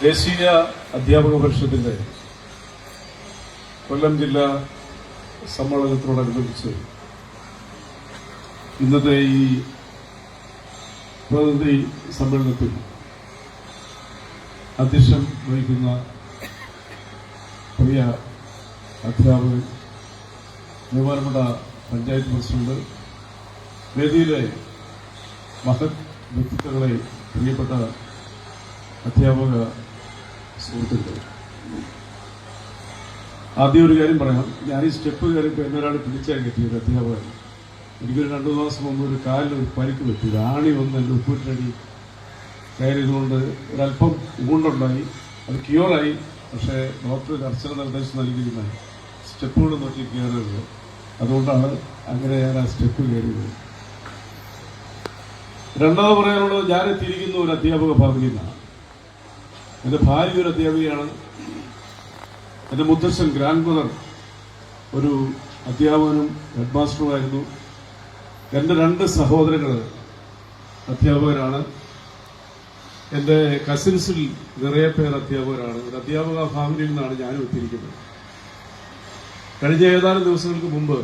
ദേശീയ അധ്യാപക പരിഷത്തിന്റെ കൊല്ലം ജില്ലാ സമ്മേളനത്തോടനുബന്ധിച്ച് ഇന്നത്തെ ഈ പ്രതിനിധി സമ്മേളനത്തിൽ അധ്യക്ഷം വഹിക്കുന്ന പ്രിയ അധ്യാപകൻ ബഹുമാനപ്പെട്ട പഞ്ചായത്ത് പ്രസിഡന്റ് വേദിയിലെ മഹത് വ്യക്തിത്വങ്ങളെ പ്രിയപ്പെട്ട അധ്യാപക ആദ്യം ഒരു കാര്യം പറയാം. ഞാൻ ഈ സ്റ്റെപ്പ് കയറിയപ്പോൾ എന്നൊരാൾ പിടിച്ചാൽ കിട്ടിയത് അധ്യാപകൻ. എനിക്കൊരു രണ്ടു മാസം മുമ്പ് ഒരു കാലിൽ ഒരു പരിക്ക് പറ്റി. ഒരു ആണി വന്ന് എന്റെ ഉപ്പിട്ടടി. കയറിയതുകൊണ്ട് ഒരല്പം ഊണ്ടുണ്ടായി അത് ക്യൂറായി. പക്ഷേ ഡോക്ടർ കർശന നിർദ്ദേശം നൽകിയിരുന്ന. സ്റ്റെപ്പുകൾ നോക്കി കയറരുത് അതുകൊണ്ടാണ് അങ്ങനെ ഞാൻ ആ സ്റ്റെപ്പ് കയറിയത്. രണ്ടാമത് പറയാനുള്ളത് ഞാൻ തിരിക്കുന്ന ഒരു അധ്യാപക ഭാവിയിൽ എന്റെ ഭാര്യ ഒരു അധ്യാപികയാണ്. എന്റെ മുത്തശ്ശൻ ഗ്രാൻഡ് മദർ ഒരു അധ്യാപകനും ഹെഡ് മാസ്റ്ററുമായിരുന്നു എന്റെ രണ്ട് സഹോദരങ്ങൾ അധ്യാപകരാണ്. എന്റെ കസിൻസിൽ നിറയെ പേർ അധ്യാപകരാണ്. ഒരു അധ്യാപക ഫാമിലിയിൽ നിന്നാണ് ഞാനും എത്തിയിരിക്കുന്നത്. കഴിഞ്ഞ ഏതാനും ദിവസങ്ങൾക്ക് മുമ്പ്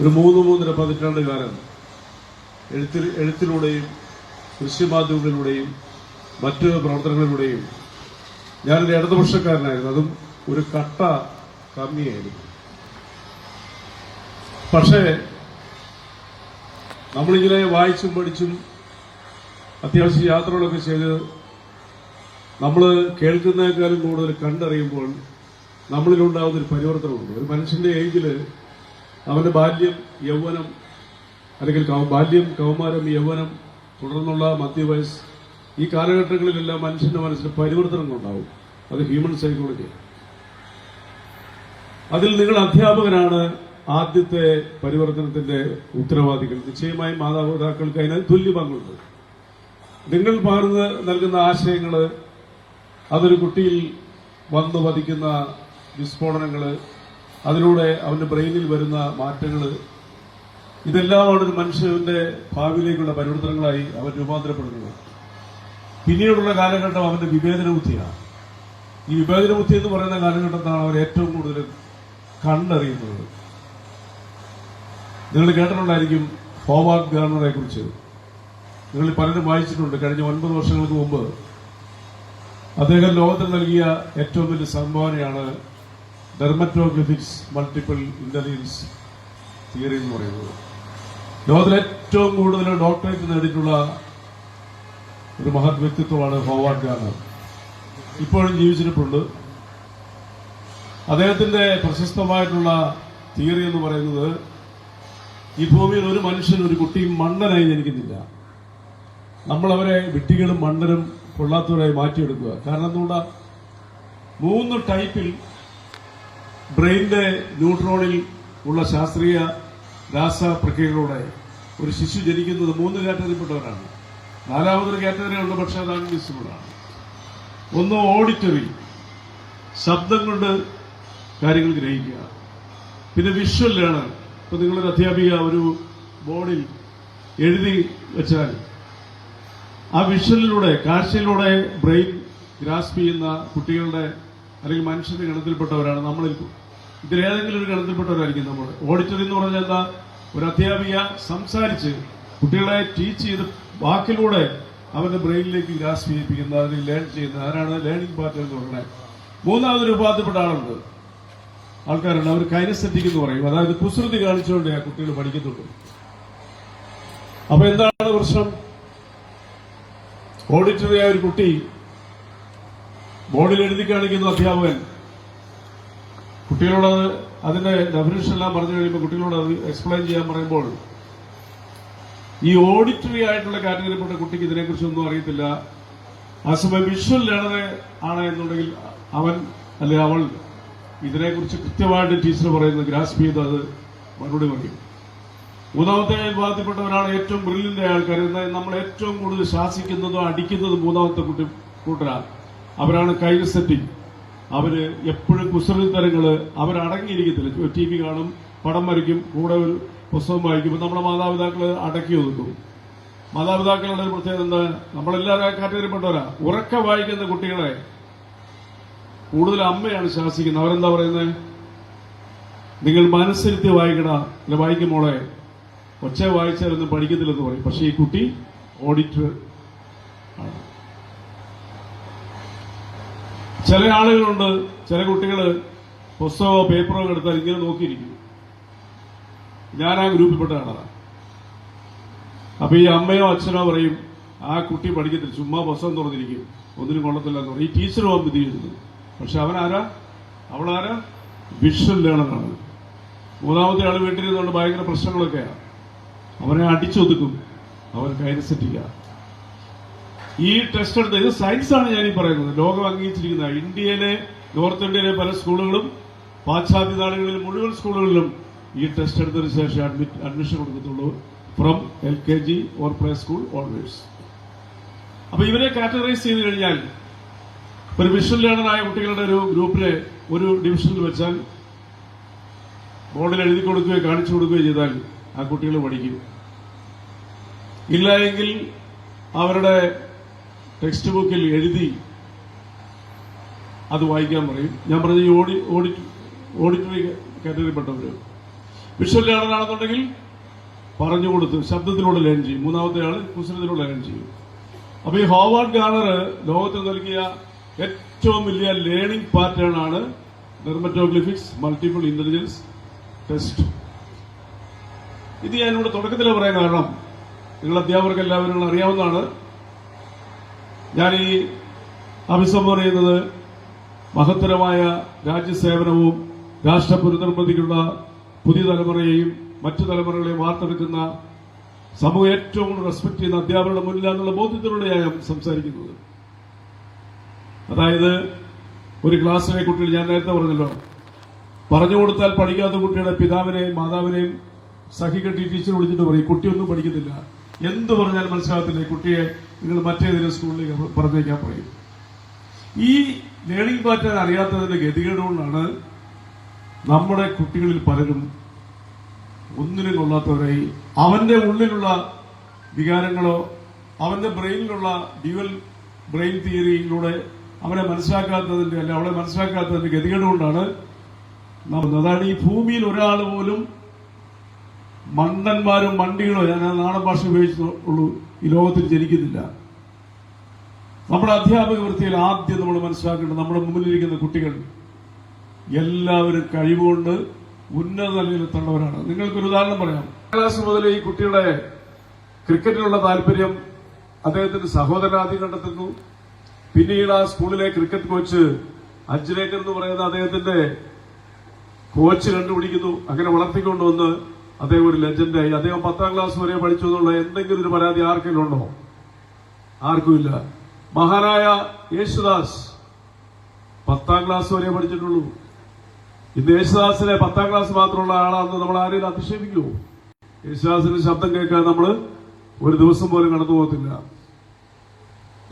ഒരു മൂന്ന് മൂന്നര പതിറ്റാണ്ട് കാലം എഴുത്തിലൂടെയും ദൃശ്യമാധ്യമങ്ങളിലൂടെയും മറ്റ് പ്രവർത്തനങ്ങളിലൂടെയും. ഞാനൊരു ഇടതുപക്ഷക്കാരനായിരുന്നു. അതും ഒരു കട്ട കമ്മിയായിരുന്നു. പക്ഷേ നമ്മളിങ്ങനെ വായിച്ചും പഠിച്ചും അത്യാവശ്യം യാത്രകളൊക്കെ ചെയ്ത് നമ്മൾ കേൾക്കുന്നതിനേക്കാളും കൂടുതൽ കണ്ടറിയുമ്പോൾ നമ്മളിലുണ്ടാവുന്ന ഒരു പരിവർത്തനമുണ്ട്. ഒരു മനുഷ്യന്റെ ഏജിൽ അവന്റെ ബാല്യം യൗവനം അല്ലെങ്കിൽ ബാല്യം കൗമാരം യൗവനം തുടർന്നുള്ള മധ്യവയസ് ഈ കാലഘട്ടങ്ങളിലെല്ലാം മനുഷ്യന്റെ മനസ്സിൽ പരിവർത്തനങ്ങൾ ഉണ്ടാവും അത് ഹ്യൂമൻ സൈക്കോളജി അതിൽ നിങ്ങൾ അധ്യാപകനാണ് ആദ്യത്തെ പരിവർത്തനത്തിന്റെ ഉത്തരവാദികൾ. നിശ്ചയമായും മാതാപിതാക്കൾക്ക് അതിന് തുല്യ പങ്കുണ്ട് നിങ്ങൾ പകർന്ന് നൽകുന്ന ആശയങ്ങൾ അതൊരു കുട്ടിയിൽ വന്നു പതിക്കുന്ന വിസ്ഫോടനങ്ങൾ അതിലൂടെ അവന്റെ ബ്രെയിനിൽ വരുന്ന മാറ്റങ്ങൾ ഇതെല്ലാമാണ് ഒരു മനുഷ്യന്റെ ഭാവിയിലേക്കുള്ള പരിവർത്തനങ്ങളായി അവൻ രൂപാന്തരപ്പെടുന്നത്. പിന്നീടുള്ള കാലഘട്ടം അവന്റെ വിവേചന ബുദ്ധിയാണ്. ഈ വിവേചന ബുദ്ധി എന്ന് പറയുന്ന കാലഘട്ടത്താണ് അവർ ഏറ്റവും കൂടുതൽ കണ്ടറിയുന്നത്. നിങ്ങൾ കേട്ടിട്ടുണ്ടായിരിക്കും ഹോവാർഡ് ഗാർണറെ കുറിച്ച്. നിങ്ങൾ പലരും വായിച്ചിട്ടുണ്ട്. കഴിഞ്ഞ ഒൻപത് വർഷങ്ങൾക്ക് മുമ്പ് അദ്ദേഹം ലോകത്തിന് നൽകിയ ഏറ്റവും വലിയ സംഭാവനയാണ് ഡെർമറ്റോഗ്ലിഫിക്സ് മൾട്ടിപ്പിൾ ഇന്റലിജൻസ് തിയറി എന്ന് പറയുന്നത്. ലോകത്തിൽ ഏറ്റവും കൂടുതൽ ഡോക്ടറേറ്റ് നേടിയിട്ടുള്ള ഒരു മഹത് വ്യക്തിത്വമാണ് ഹോവാർഡ് ഗാർണർ ഇപ്പോഴും ജീവിച്ചിട്ടുണ്ട് അദ്ദേഹത്തിന്റെ പ്രശസ്തമായിട്ടുള്ള തിയറി എന്ന് പറയുന്നത് ഈ ഭൂമിയിൽ ഒരു മനുഷ്യൻ ഒരു കുട്ടിയും മണ്ണനായി ജനിക്കുന്നില്ല. നമ്മൾ അവരെ വിട്ടികളും മണ്ണനും കൊള്ളാത്തവരായി മാറ്റിയെടുക്കുക. കാരണം എന്തുകൊണ്ടാ? മൂന്ന് ടൈപ്പിൽ ബ്രെയിനിന്റെ ന്യൂട്രോണിൽ ഉള്ള ശാസ്ത്രീയ രാസ പ്രക്രിയകളോടെ ഒരു ശിശു ജനിക്കുന്നത് മൂന്ന് കാറ്റഗറിപ്പെട്ടവരാണ് നാലാമതൊരു കാറ്റഗറി ഉണ്ട് പക്ഷേ അത് അൺവിസിബിളാണ് ഒന്ന് ഓഡിറ്ററി ശബ്ദം കൊണ്ട് കാര്യങ്ങൾ ഗ്രഹിക്കുക. പിന്നെ വിഷ്വൽ ലേണർ ഇപ്പൊ നിങ്ങളൊരു അധ്യാപിക ഒരു ബോർഡിൽ എഴുതി വെച്ചാൽ ആ വിഷ്വലിലൂടെ കാഴ്ചയിലൂടെ ബ്രെയിൻ ഗ്രാസ്പ് ചെയ്യുന്ന കുട്ടികളുടെ അല്ലെങ്കിൽ മനുഷ്യന്റെ ഗണത്തിൽപ്പെട്ടവരാണ് നമ്മളിൽ ഇതിലേതെങ്കിലും ഒരു ഗണത്തിൽപ്പെട്ടവരായിരിക്കും നമ്മൾ. ഓഡിറ്ററി എന്ന് പറഞ്ഞാൽ എന്താ? ഒരു അധ്യാപിക സംസാരിച്ച് കുട്ടികളെ ടീച്ച് ചെയ്ത് വാക്കിലൂടെ അവന്റെ ബ്രെയിനിലേക്ക് ഗ്രാസ് ചെയ്യിപ്പിക്കുന്ന അതിനെ ലേൺ ചെയ്യുന്ന ആരാണ് ലേണിംഗ് പാറ്റേൺ എന്ന് പറയുന്നത് മൂന്നാമതൊരു ഉപാധിപ്പെട്ട ആളുണ്ട്. ആൾക്കാരുണ്ട്. അവർ കൈനസെറ്റിക് എന്ന് പറയും. അതായത് കുസൃതി കാണിച്ചുകൊണ്ട് ആ കുട്ടികൾ പഠിക്കുന്നുണ്ട് അപ്പൊ എന്താണ് പ്രശ്നം? ഓഡിറ്ററി ആയ ഒരു കുട്ടി ബോർഡിൽ എഴുതി കാണിക്കുന്നു അധ്യാപകൻ. കുട്ടികളോട് അത് അതിന്റെ ഡെഫിനേഷൻ എല്ലാം പറഞ്ഞു കഴിയുമ്പോൾ കുട്ടികളോട് അത് എക്സ്പ്ലെയിൻ ചെയ്യാൻ പറയുമ്പോൾ ഈ ഓഡിറ്ററി ആയിട്ടുള്ള കാറ്റഗറിപ്പെട്ട കുട്ടിക്ക് ഇതിനെക്കുറിച്ച് ഒന്നും അറിയത്തില്ല. അസമയം സമയം വിഷ്വൽ ലേണർ ആണ് എന്നുണ്ടെങ്കിൽ അവൻ അല്ലെ അവൾ ഇതിനെക്കുറിച്ച് കൃത്യമായിട്ട് ടീച്ചർ പറയുന്നത് ഗ്രാസ്പ് ചെയ്ത് അത് മറുപടി പറയും. മൂന്നാമത്തെ വിഭാഗത്തിൽപ്പെട്ടവരാണ് ഏറ്റവും ബ്രില്യന്റ് ആൾക്കാർ. എന്നാൽ നമ്മൾ ഏറ്റവും കൂടുതൽ ശാസിക്കുന്നതും അടിക്കുന്നതും മൂന്നാമത്തെ കുട്ടി കൂട്ടരാണ്. അവരാണ് കൈനസെറ്റിക് അവർ എപ്പോഴും കുസൃതി തരങ്ങൾ അവരടങ്ങിയിരിക്കത്തില്ല. ടി വി കാണും പടം വരയ്ക്കും കൂടെ ഒരു പുസ്തകം വായിക്കുമ്പോൾ നമ്മുടെ മാതാപിതാക്കൾ അടക്കി ഒതുക്കും. മാതാപിതാക്കളുടെ ഒരു പ്രത്യേകത എന്താ? നമ്മളെല്ലാവരും ആ കാറ്റഗറിപ്പെട്ടവരാ ഉറക്ക വായിക്കുന്ന കുട്ടികളെ കൂടുതൽ അമ്മയാണ് ശാസിക്കുന്നത്. അവരെന്താ പറയുന്നത് നിങ്ങൾ മനസ്സിരുത്തി വായിക്കട. അല്ല വായിക്കും മോളെ. ഒച്ച വായിച്ചാലൊന്നും പഠിക്കത്തില്ലെന്ന് പറയും. പക്ഷെ ഈ കുട്ടി ഓഡിറ്റർ ചില ആളുകളുണ്ട് ചില കുട്ടികൾ പുസ്തകമോ പേപ്പറോ എടുത്താൽ ഇങ്ങനെ നോക്കിയിരിക്കും. ഞാൻ ആ ഗ്രൂപ്പിൽപ്പെട്ട ആളാണ് അപ്പൊ ഈ അമ്മയോ അച്ഛനോ പറയും ആ കുട്ടി പഠിക്കത്തില്ല ചുമ്മാ പുസ്തകം തുറന്നിരിക്കും. ഒന്നിനും കൊള്ളത്തില്ല എന്ന് പറയും. ഈ ടീച്ചറും ആ ബുദ്ധി എഴുതുന്നു പക്ഷെ അവനാരാ? അവളാരാ? വിഷ്വൽ ലേണറാണ്. മൂന്നാമത്തെ ആൾ വീട്ടിലിരുന്നുകൊണ്ട് ഭയങ്കര പ്രശ്നങ്ങളൊക്കെയാണ് അവനെ അടിച്ചൊതുക്കും. അവൻ കൈനസെറ്റില്ല ഈ ടെസ്റ്റ് എടുത്ത് ഇത് സയൻസാണ് ഞാൻ പറയുന്നത്. ലോകം അംഗീകരിച്ചിരിക്കുന്ന ഇന്ത്യയിലെ നോർത്ത് ഇന്ത്യയിലെ പല സ്കൂളുകളും പാശ്ചാത്യ നാടുകളിൽ മുഴുവൻ സ്കൂളുകളിലും ഈ ടെസ്റ്റ് എടുത്തതിന് ശേഷം admit admission കൊടുക്കത്തുള്ളൂ. From L K G or play school always അപ്പൊ ഇവരെ കാറ്റഗറൈസ് ചെയ്ത് കഴിഞ്ഞാൽ ഒരു വിഷ്വൽ ലേണറായ കുട്ടികളുടെ ഒരു ഗ്രൂപ്പിലെ ഒരു ഡിവിഷനിൽ വെച്ചാൽ ബോർഡിൽ എഴുതി കൊടുക്കുകയോ കാണിച്ചു കൊടുക്കുകയോ ചെയ്താൽ ആ കുട്ടികൾ പഠിക്കും. ഇല്ല എങ്കിൽ അവരുടെ ടെക്സ്റ്റ് ബുക്കിൽ എഴുതി അത് വായിക്കാൻ പറയും. ഞാൻ പറഞ്ഞ ഓഡി ഓഡിറ്റ് ഓഡിറ്ററി കാറ്റഗറിപ്പെട്ടവര് വിഷ്വൽ ലേണറാണെന്നുണ്ടെങ്കിൽ പറഞ്ഞു കൊടുത്ത് ശബ്ദത്തിലൂടെ ലേൺ ചെയ്യും. മൂന്നാമത്തെ ആൾ കുസൃതിലൂടെ ലേൺ ചെയ്യും. അപ്പൊ ഈ ഹോവാർഡ് ഗാനർ ലോകത്തിന് നൽകിയ ഏറ്റവും വലിയ ലേണിംഗ് പാറ്റേൺ ആണ് ഡെർമറ്റോഗ്ലിഫിക്സ് മൾട്ടിപ്പിൾ ഇന്റലിജൻസ് ടെസ്റ്റ് ഇത് ഞാൻ ഇവിടെ തുടക്കത്തിൽ പറയാൻ കാരണം നിങ്ങൾ അധ്യാപകർക്ക് എല്ലാവരും അറിയാവുന്നതാണ്. ഞാൻ ഈ അഭിസംബോധന ചെയ്യുന്നത് മഹത്തരമായ രാജ്യസേവനവും രാഷ്ട്രപുനർപ്രതിക്കുള്ള പുതിയ തലമുറയെയും മറ്റു തലമുറകളെയും വാർത്തെടുക്കുന്ന സമൂഹം ഏറ്റവും റെസ്പെക്ട് ചെയ്യുന്ന അധ്യാപകരുടെ മുന്നിലാന്നുള്ള ബോധ്യത്തിലൂടെയാണ് ഞാൻ സംസാരിക്കുന്നത്. അതായത് ഒരു ക്ലാസ്സിലെ കുട്ടികൾ ഞാൻ നേരത്തെ പറഞ്ഞല്ലോ പറഞ്ഞു കൊടുത്താൽ പഠിക്കാത്ത കുട്ടിയുടെ പിതാവിനെയും മാതാവിനെയും സഹികെട്ടി ടീച്ചർ വിളിച്ചിട്ട് പറയും കുട്ടിയൊന്നും പഠിക്കുന്നില്ല എന്ത് പറഞ്ഞാൽ മനസ്സിലാകത്തില്ല. കുട്ടിയെ നിങ്ങൾ മറ്റേതെങ്കിലും സ്കൂളിലേക്ക് പറഞ്ഞേക്കാൻ പറയും. ഈ ലേണിംഗ് പാറ്റേൺ അറിയാത്തതിന്റെ ഗതികേട് കൊണ്ടാണ് നമ്മുടെ കുട്ടികളിൽ പലരും ഒന്നിനും കൊള്ളാത്തവരായി അവന്റെ ഉള്ളിലുള്ള വികാരങ്ങളോ അവന്റെ ബ്രെയിനിലുള്ള ഡ്യുവൽ ബ്രെയിൻ തിയറിയിലൂടെ അവനെ മനസ്സിലാക്കാത്തതിന്റെ അല്ല അവളെ മനസ്സിലാക്കാത്തതിന്റെ ഗതികേടുകൊണ്ടാണ് അതാണ് ഈ ഭൂമിയിൽ ഒരാൾ പോലും മണ്ടന്മാരും മണ്ടികളോ ഞാൻ നാടൻ ഭാഷ ഉപയോഗിച്ചുള്ളൂ ഈ ലോകത്തിൽ ജനിക്കുന്നില്ല. നമ്മുടെ അധ്യാപക വൃത്തിയിൽ ആദ്യം നമ്മൾ മനസ്സിലാക്കേണ്ടത് നമ്മുടെ മുമ്പിലിരിക്കുന്ന കുട്ടികൾ എല്ലാവരും കഴിവുകൊണ്ട് ഉന്നത നിലയിലെത്തേണ്ടവരാണ് നിങ്ങൾക്കൊരു ഉദാഹരണം പറയാം. ക്ലാസ് മുതൽ ഈ കുട്ടിയുടെ ക്രിക്കറ്റിനുള്ള താല്പര്യം അദ്ദേഹത്തിന്റെ സഹോദരൻ ആദ്യം കണ്ടെത്തുന്നു. പിന്നീട് ആ സ്കൂളിലെ ക്രിക്കറ്റ് കോച്ച് അജ്രേക്കർ എന്ന് പറയുന്ന അദ്ദേഹത്തിന്റെ കോച്ച് കണ്ടുപിടിക്കുന്നു. അങ്ങനെ വളർത്തിക്കൊണ്ടുവന്ന് അദ്ദേഹം ഒരു ലെജൻഡായി. അദ്ദേഹം പത്താം ക്ലാസ് വരെ പഠിച്ചു എന്നുള്ള എന്തെങ്കിലും ഒരു പരാതി ആർക്കെങ്കിലും ഉണ്ടോ? ആർക്കുമില്ല. മഹാനായ യേശുദാസ് പത്താം ക്ലാസ് വരെ പഠിച്ചിട്ടുള്ളൂ. ഇന്ന് യേശുദാസിനെ പത്താം ക്ലാസ് മാത്രമുള്ള ആളാണെന്ന് നമ്മൾ ആരെയും അധിക്ഷേപിക്കുമോ? യേശുദാസിന്റെ ശബ്ദം കേൾക്കാൻ നമ്മൾ ഒരു ദിവസം പോലും കടന്നു പോകത്തില്ല.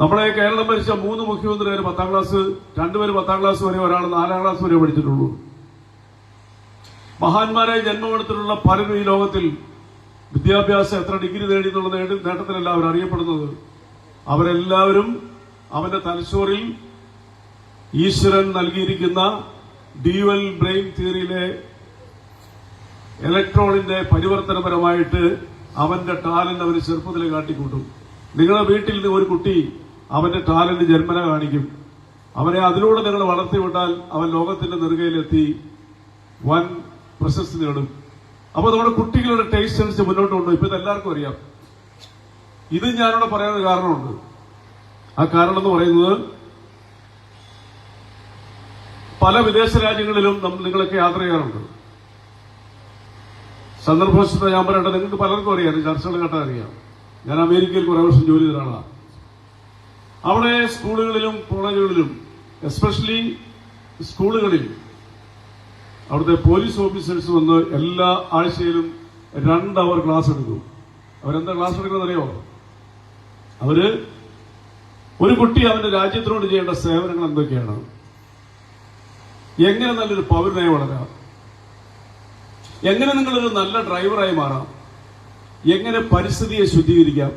നമ്മളെ കേരളം ഭരിച്ച മൂന്ന് മുഖ്യമന്ത്രിമാർ പത്താം ക്ലാസ് രണ്ടുപേര് പത്താം ക്ലാസ് വരെ ഒരാൾ നാലാം ക്ലാസ് വരെ പഠിച്ചിട്ടുള്ളൂ. മഹാന്മാരായ ജന്മമെടുത്തിട്ടുള്ള പലരും ഈ ലോകത്തിൽ വിദ്യാഭ്യാസം എത്ര ഡിഗ്രി നേടി എന്നുള്ള നേടി- നേട്ടത്തിലല്ല അവർ അറിയപ്പെടുന്നത്. അവരെല്ലാവരും അവന്റെ തലച്ചോറിൽ ഈശ്വരൻ നൽകിയിരിക്കുന്ന ഡ്യുവൽ ബ്രെയിൻ തിയറിയിലെ ഇലക്ട്രോണിന്റെ പരിവർത്തനപരമായിട്ട് അവന്റെ ടാലന്റ് അവന് ചെറുപ്പത്തിൽ കാട്ടിക്കൂട്ടും. നിങ്ങളുടെ വീട്ടിൽ നിന്ന് ഒരു കുട്ടി അവന്റെ ടാലന്റ് ജന്മന കാണിക്കും. അവനെ അതിലൂടെ നിങ്ങൾ വളർത്തിവിട്ടാൽ അവൻ ലോകത്തിന്റെ നെറുകയിലെത്തി വൻ പ്രശസ്തി നേടും. അപ്പൊ നമ്മുടെ കുട്ടികളുടെ ടേസ്റ്റ് അനുസരിച്ച് മുന്നോട്ട് കൊണ്ടു ഇപ്പൊ ഇത് എല്ലാവർക്കും അറിയാം. ഇത് ഞാനിവിടെ പറയാൻ കാരണമുണ്ട്. ആ കാരണം എന്ന് പറയുന്നത് പല വിദേശ രാജ്യങ്ങളിലും നിങ്ങളൊക്കെ യാത്ര ചെയ്യാറുണ്ട്. സന്ദർഭവശത്ത് ഞാൻ പറയട്ടെ നിങ്ങൾക്ക് പലർക്കും അറിയാം ചർച്ചകൾ കേട്ടാൽ അറിയാം. ഞാൻ അമേരിക്കയിൽ കുറെ വർഷം ജോലി ചെയ്ത ആളാണ് അവിടെ സ്കൂളുകളിലും കോളേജുകളിലും എസ്പെഷ്യലി സ്കൂളുകളിൽ അവിടുത്തെ പോലീസ് ഓഫീസേഴ്സ് വന്ന് എല്ലാ ആഴ്ചയിലും രണ്ട് അവർ ക്ലാസ് എടുക്കും. അവരെന്താ ക്ലാസ് എടുക്കുന്നത് അറിയോ? അവർ ഒരു കുട്ടി അവന്റെ രാജ്യത്തിനോട് ചെയ്യേണ്ട സേവനങ്ങൾ എന്തൊക്കെയാണ്? എങ്ങനെ നല്ലൊരു പൗരനായി വളരാം? എങ്ങനെ നിങ്ങളൊരു നല്ല ഡ്രൈവറായി മാറാം? എങ്ങനെ പരിസ്ഥിതിയെ ശുദ്ധീകരിക്കാം?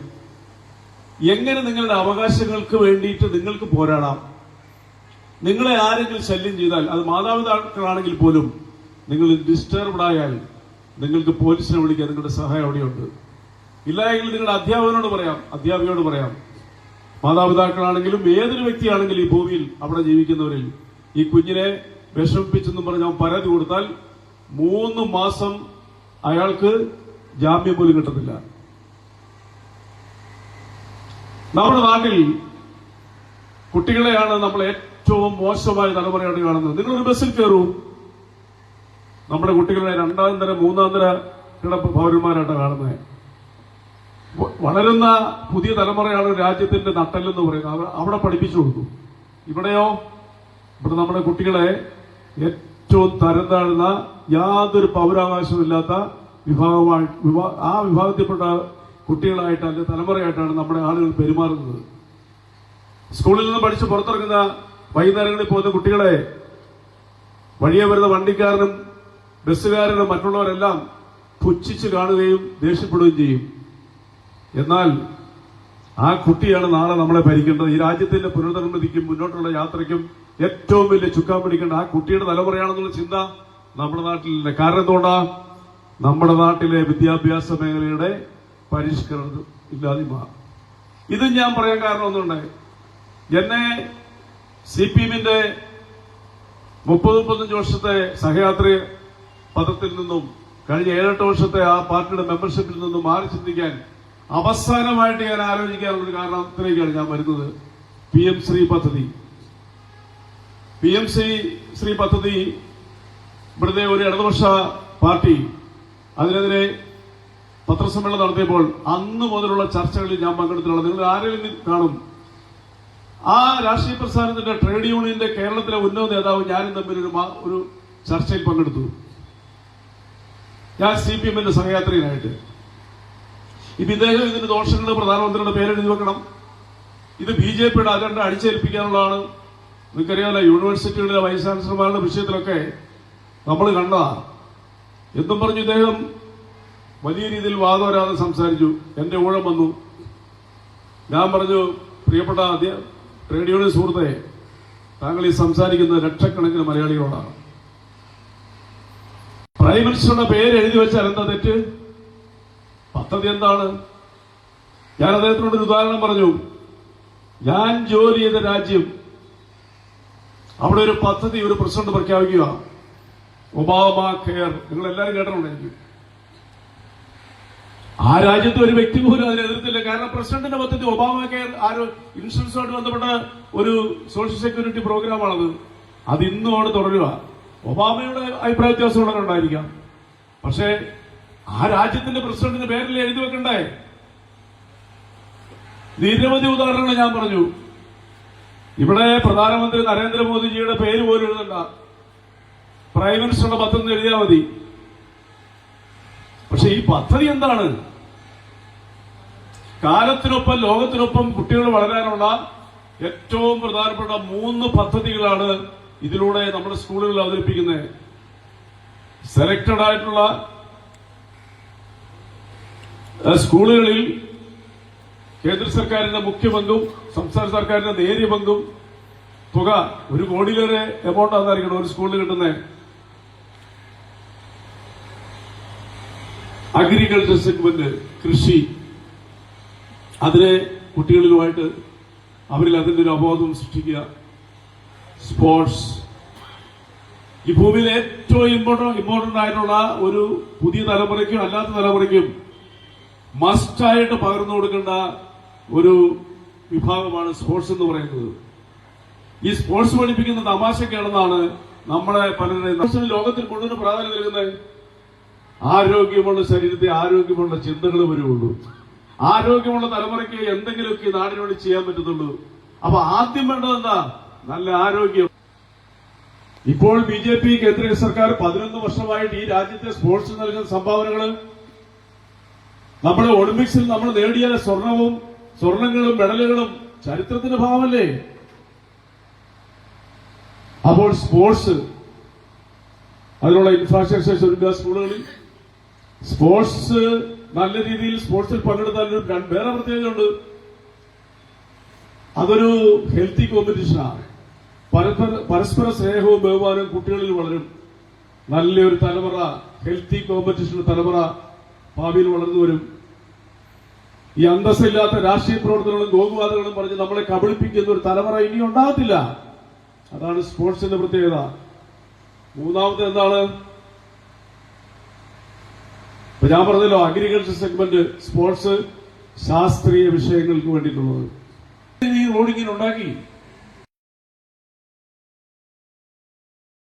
എങ്ങനെ നിങ്ങളുടെ അവകാശങ്ങൾക്ക് വേണ്ടിയിട്ട് നിങ്ങൾക്ക് പോരാടാം? നിങ്ങളെ ആരെങ്കിലും ശല്യം ചെയ്താൽ അത് മാതാപിതാക്കളാണെങ്കിൽ പോലും നിങ്ങൾ ഡിസ്റ്റർബ്ഡ് ആയാൽ നിങ്ങൾക്ക് പോലീസിനെ വിളിക്കാൻ നിങ്ങളുടെ സഹായം അവിടെയുണ്ട്. ഇല്ലായെങ്കിൽ നിങ്ങളുടെ അധ്യാപകനോട് പറയാം അധ്യാപികയോട് പറയാം. മാതാപിതാക്കളാണെങ്കിലും ഏതൊരു വ്യക്തിയാണെങ്കിലും ഈ ഭൂമിയിൽ അവിടെ ജീവിക്കുന്നവരിൽ ഈ കുഞ്ഞിനെ വിഷമിപ്പിച്ചെന്നും പറഞ്ഞ് അവൻ പരാതി കൊടുത്താൽ മൂന്ന് മാസം അയാൾക്ക് ജാമ്യം പോലും കിട്ടത്തില്ല നമ്മുടെ നാട്ടിൽ കുട്ടികളെയാണ് നമ്മൾ ഏറ്റവും മോശമായ തലമുറയാണ് കാണുന്നത്. നിങ്ങളൊരു ബസ്സിൽ കയറൂ. നമ്മുടെ കുട്ടികളെ രണ്ടാം തരം മൂന്നാം തര കിടപ്പ് പൗരന്മാരായിട്ടാണ് കാണുന്നത്. വളരുന്ന പുതിയ തലമുറയാണ് രാജ്യത്തിന്റെ നട്ടല്ലെന്ന് പറയുന്നത്. അവ- അവിടെ പഠിപ്പിച്ചു കൊടുക്കും. ഇവിടെയോ? ഇവിടെ നമ്മുടെ കുട്ടികളെ ഏറ്റവും തരംതാഴ്ന്ന യാതൊരു പൗരാവകാശമില്ലാത്ത വിഭാഗമായി വിഭാ- ആ വിഭാഗത്തിൽപ്പെട്ട കുട്ടികളായിട്ട് അല്ലെങ്കിൽ തലമുറയായിട്ടാണ് നമ്മുടെ ആളുകൾ പെരുമാറുന്നത്. സ്കൂളിൽ നിന്ന് പഠിച്ച് പുറത്തിറങ്ങുന്ന വൈകുന്നേരങ്ങളിൽ പോകുന്ന കുട്ടികളെ വഴിയെ വരുന്ന വണ്ടിക്കാരനും ബസ്സുകാരനും മറ്റുള്ളവരെല്ലാം പുച്ഛിച്ച് കാണുകയും ദേഷ്യപ്പെടുകയും ചെയ്യും. എന്നാൽ ആ കുട്ടിയാണ് നാളെ നമ്മളെ ഭരിക്കേണ്ടത്. ഈ രാജ്യത്തിന്റെ പുനർനിർമ്മിതിക്കും മുന്നോട്ടുള്ള യാത്രയ്ക്കും ഏറ്റവും വലിയ ചുക്കാൻ പിടിക്കേണ്ട ആ കുട്ടിയുടെ തലമുറയാണെന്നുള്ള ചിന്ത നമ്മുടെ നാട്ടിലില്ല. കാരണം എന്തുകൊണ്ടാ? നമ്മുടെ നാട്ടിലെ വിദ്യാഭ്യാസ മേഖലയുടെ പരിഷ്കരണം ഇല്ലായ്മ ഇത് ഞാൻ പറയാൻ കാരണം ഒന്നുണ്ട്. എന്നെ സി പി എമ്മിന്റെ മുപ്പത് മുപ്പത്തഞ്ച് വർഷത്തെ സഹയാത്രി പദത്തിൽ നിന്നും കഴിഞ്ഞ ഏഴെട്ട് വർഷത്തെ ആ പാർട്ടിയുടെ മെമ്പർഷിപ്പിൽ നിന്നും മാറി ചിന്തിക്കാൻ അവസാനമായിട്ട് ഞാൻ ആലോചിക്കാനുള്ളൊരു കാരണത്തിലേക്കാണ് ഞാൻ വരുന്നത്. പി എം ശ്രീ പദ്ധതി. പി എം സി ശ്രീ പദ്ധതി ഇവിടുത്തെ ഒരു ഇടതുപക്ഷ പാർട്ടി അതിനെതിരെ പത്രസമ്മേളനം നടത്തിയപ്പോൾ അന്ന് മുതലുള്ള ചർച്ചകളിൽ ഞാൻ പങ്കെടുത്തിട്ടുള്ളത്. നിങ്ങൾ ആരെങ്കിലും കാണും. ആ രാഷ്ട്രീയ പ്രസ്ഥാനത്തിന്റെ ട്രേഡ് യൂണിയന്റെ കേരളത്തിലെ ഉന്നത നേതാവ് ഞാനും തമ്മിൽ ഒരു ഒരു ചർച്ചയിൽ പങ്കെടുത്തു. ഞാൻ സി പി എമ്മിന്റെ സഹയാത്രികനായിട്ട്. ഇപ്പൊ ഇദ്ദേഹം ഇതിന്റെ ദോഷങ്ങൾ പ്രധാനമന്ത്രിയുടെ പേരെഴുതി വെക്കണം. ഇത് ബി ജെ പിയുടെ അജണ്ട അടിച്ചേൽപ്പിക്കാനുള്ളതാണ് നിങ്ങൾക്കറിയാമല്ലോ യൂണിവേഴ്സിറ്റികളിലെ വൈസ് ചാൻസലർമാരുടെ വിഷയത്തിലൊക്കെ നമ്മൾ കണ്ടതാ. എന്നും പറഞ്ഞു ഇദ്ദേഹം വലിയ രീതിയിൽ വാദവരാതെ സംസാരിച്ചു. എന്റെ ഊഴം വന്നു. ഞാൻ പറഞ്ഞു പ്രിയപ്പെട്ട അധ്യ- ട്രേഡ് യൂണിയൻ സുഹൃത്തെ താങ്കൾ ഈ സംസാരിക്കുന്ന ലക്ഷക്കണക്കിന് മലയാളികളോടാണ്. പ്രൈം മിനിസ്റ്ററുടെ പേര് എഴുതി വെച്ചാൽ എന്താ തെറ്റ്? പദ്ധതി എന്താണ്? ഞാൻ അദ്ദേഹത്തിനോട് ഒരു ഉദാഹരണം പറഞ്ഞു. ഞാൻ ജോലി ചെയ്ത രാജ്യം അവിടെ ഒരു പദ്ധതി ഒരു പ്രസിഡന്റ് പ്രഖ്യാപിക്കുക. Obama care. നിങ്ങൾ എല്ലാവരും കേട്ടിട്ടുണ്ടെങ്കിൽ ആ രാജ്യത്തെ ഒരു വ്യക്തി പോലും അതിനെ എതിർത്തില്ല. കാരണം പ്രസിഡന്റിന്റെ പദ്ധതി ഒബാമ കെയർ ആരോ ഇൻഷുറൻസുമായിട്ട് ബന്ധപ്പെട്ട ഒരു സോഷ്യൽ സെക്യൂരിറ്റി പ്രോഗ്രാമാണത്. അത് ഇന്നും അവിടെ തുടരുക. ഒബാമയുടെ അഭിപ്രായ വ്യത്യാസങ്ങളൊക്കെ ഉണ്ടായിരിക്കാം. പക്ഷേ ആ രാജ്യത്തിന്റെ പ്രസിഡന്റിന്റെ പേരിൽ എഴുതി വെക്കണ്ടേ? നിരവധി ഉദാഹരണങ്ങൾ ഞാൻ പറഞ്ഞു. ഇവിടെ പ്രധാനമന്ത്രി നരേന്ദ്രമോദിജിയുടെ പേര് പോലും എഴുതണ്ട. പ്രൈം മിനിസ്റ്ററുടെ പദ്ധതി എഴുതിയാൽ മതി. പക്ഷെ ഈ പദ്ധതി എന്താണ്? കാലത്തിനൊപ്പം ലോകത്തിനൊപ്പം കുട്ടികൾ വളരാനുള്ള ഏറ്റവും പ്രധാനപ്പെട്ട മൂന്ന് പദ്ധതികളാണ് ഇതിലൂടെ നമ്മുടെ സ്കൂളുകളിൽ അവതരിപ്പിക്കുന്നത്. സെലക്റ്റഡ് ആയിട്ടുള്ള സ്കൂളുകളിൽ കേന്ദ്ര സർക്കാരിന്റെ മുഖ്യ പങ്കും സംസ്ഥാന സർക്കാരിന്റെ നേരിയ പങ്കും തുക ഒരു കോടിയിലേറെ എമൗണ്ട് ആണെന്നായിരിക്കണം ഒരു സ്കൂളിൽ കിട്ടുന്നത് അഗ്രികൾച്ചർ സെഗ്മെന്റ് കൃഷി. അതിനെ കുട്ടികളിലുമായിട്ട് അവരിൽ അതിന്റെ ഒരു അവബോധം സൃഷ്ടിക്കുക. സ്പോർട്സ് ഈ ഭൂമിയിൽ ഏറ്റവും ഇമ്പോർട്ടന്റ് ഇമ്പോർട്ടന്റ് ആയിട്ടുള്ള ഒരു പുതിയ തലമുറയ്ക്കും അല്ലാത്ത തലമുറയ്ക്കും മസ്റ്റായിട്ട് പകർന്നു കൊടുക്കേണ്ട ഒരു വിഭാഗമാണ് സ്പോർട്സ് എന്ന് പറയുന്നത്. ഈ സ്പോർട്സ് പഠിപ്പിക്കുന്ന തമാശക്കാണെന്നാണ് നമ്മളെ പലരുടെയും ലോകത്തിൽ മുഴുവൻ പ്രാധാന്യം നൽകുന്നത് ആരോഗ്യമുള്ള ശരീരത്തെ ആരോഗ്യമുള്ള ചിന്തകൾ വരുള്ളൂ ആരോഗ്യമുള്ള തലമുറയ്ക്ക് എന്തെങ്കിലുമൊക്കെ ഈ നാടിനോട് ചെയ്യാൻ പറ്റത്തുള്ളൂ. അപ്പൊ ആദ്യം വേണ്ടത് എന്താ? നല്ല ആരോഗ്യം. ഇപ്പോൾ ബി ജെ പി കേന്ദ്ര സർക്കാർ പതിനൊന്ന് വർഷമായിട്ട് ഈ രാജ്യത്തെ സ്പോർട്സ് നൽകുന്ന സംഭാവനകൾ നമ്മുടെ ഒളിമ്പിക്സിൽ നമ്മൾ നേടിയ സ്വർണവും സ്വർണങ്ങളും മെഡലുകളും ചരിത്രത്തിന്റെ ഭാവമല്ലേ അപ്പോൾ സ്പോർട്സ് അതിനുള്ള ഇൻഫ്രാസ്ട്രക്ചർ ഒരുക്കുക സ്കൂളുകളിൽ. സ്പോർട്സ് നല്ല രീതിയിൽ സ്പോർട്സിൽ പങ്കെടുത്താൽ വേറെ പ്രത്യേകതയുണ്ട്. അതൊരു ഹെൽത്തി കോമ്പറ്റീഷനാണ് പരസ്പര പരസ്പര സ്നേഹവും ബഹുമാനവും കുട്ടികളിൽ വളരും. നല്ലൊരു തലമുറ ഹെൽത്തി കോമ്പറ്റീഷൻ തലമുറ ഭാവിയിൽ വളർന്നു വരും. ഈ അന്തസ്സില്ലാത്ത രാഷ്ട്രീയ പ്രവർത്തനങ്ങളും ഗോകുവാദങ്ങളും പറഞ്ഞ് നമ്മളെ കബളിപ്പിക്കുന്ന ഒരു തലമുറ ഇനി ഉണ്ടാകത്തില്ല. അതാണ് സ്പോർട്സിന്റെ പ്രത്യേകത. മൂന്നാമത് എന്താണ്? ഇപ്പൊ ഞാൻ പറഞ്ഞല്ലോ അഗ്രികൾച്ചർ സെഗ്മെന്റ് സ്പോർട്സ് ശാസ്ത്രീയ വിഷയങ്ങൾക്ക് വേണ്ടിയിട്ടുള്ളത്. ഈ ഉണ്ടാക്കി.